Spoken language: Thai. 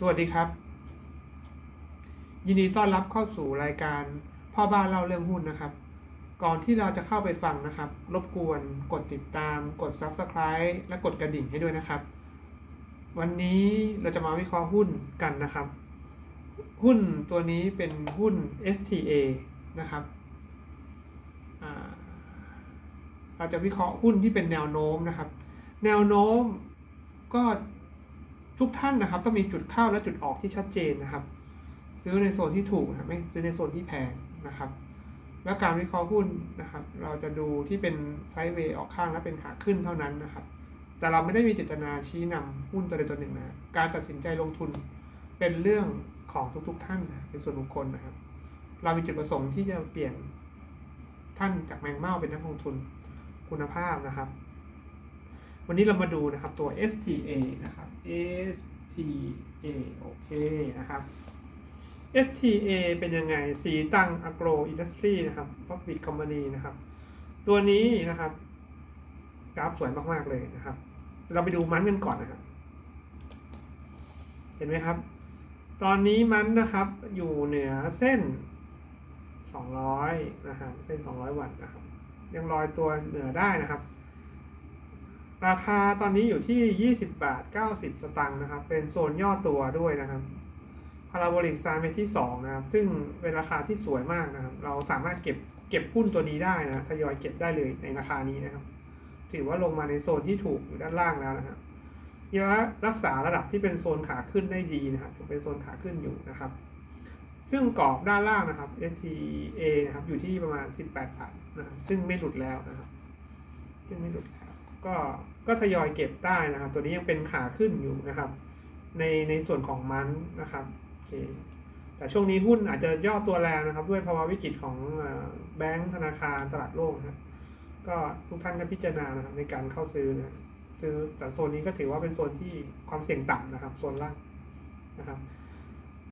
สวัสดีครับ ยินดีต้อนรับเข้าสู่รายการพ่อบ้านเล่าเรื่องหุ้นนะครับ ก่อนที่เราจะเข้าไปฟังนะครับ รบกวนกดติดตาม กด Subscribe และกดกระดิ่งให้ด้วยนะครับ วันนี้เราจะมาวิเคราะห์หุ้นกันนะครับ หุ้นตัวนี้เป็นหุ้น STA นะครับเราจะวิเคราะห์หุ้นที่เป็นแนวโน้มนะครับ แนวโน้มก็ ทุกท่านนะครับต้องมีจุดเข้าและจุดออกที่ชัดเจนนะครับ ซื้อในโซนที่ถูกนะไม่ซื้อในโซนที่แพงนะครับ แล้วการวิเคราะห์หุ้นนะครับ เราจะดูที่เป็นไซด์เวย์ออกข้างและเป็นขาขึ้นเท่านั้นนะครับ แต่เราไม่ได้มีเจตนาชี้นำหุ้นตัวใดตัวหนึ่งนะการตัดสินใจลงทุนเป็นเรื่องของทุกๆ ท่านนะเป็นส่วนบุคคลนะครับ เรามีจุดประสงค์ที่จะเปลี่ยนท่านจากแมงเม่าเป็นนักลงทุนคุณภาพนะครับ วันนี้เรามาดูนะครับตัว STA นะครับ STA โอเคนะครับ STA เป็นยังไง สีตัง Agro Industry นะครับ Public Company นะครับ ตัวนี้นะครับ กราฟสวยมาก ๆ เลยนะครับ เราไปดูมันกันก่อนนะครับ เห็นไหมครับ ตอนนี้มันนะครับอยู่เหนือเส้น 200 นะครับ เส้น 200 วัตต์นะครับ ยังลอยตัวเหนือได้นะครับ ราคาตอนนี้อยู่ที่ 20 บาท 90 สตางค์นะครับ เป็นโซนย่อตัวด้วยนะครับพาราโบลิกไซน์เป็นที่ 2 นะครับ ซึ่งเป็นราคาที่สวยมากนะครับ เราสามารถเก็บเก็บหุ้นตัวนี้ได้นะทยอยเก็บได้เลยในราคานี้นะครับ ถือว่าลงมาในโซนที่ถูกอยู่ด้านล่างแล้วนะครับยังรักษาระดับที่เป็นโซนขาขึ้นได้ดีนะครับถือเป็นโซนขาขึ้นอยู่นะครับ ซึ่งกรอบด้านล่างนะครับ STA นะครับอยู่ที่ประมาณ 18บาทนะครับซึ่งไม่หลุดแล้วนะครับ ซึ่งไม่หลุด ก็ก็ทยอยเก็บได้นะครับ ตัวนี้ยังเป็นขาขึ้นอยู่นะครับ ในในส่วนของมันนะครับโอเคแต่ช่วงนี้หุ้นอาจจะย่อตัวแรงนะครับ ด้วยภาวะวิกฤตของแบงก์ธนาคารตลาดโลกนะครับก็ทุกท่านก็พิจารณานะครับในการเข้าซื้อนะซื้อแต่โซนนี้ก็ถือว่าเป็นโซนที่ความเสี่ยงต่ำนะครับ โซนล่างนะครับ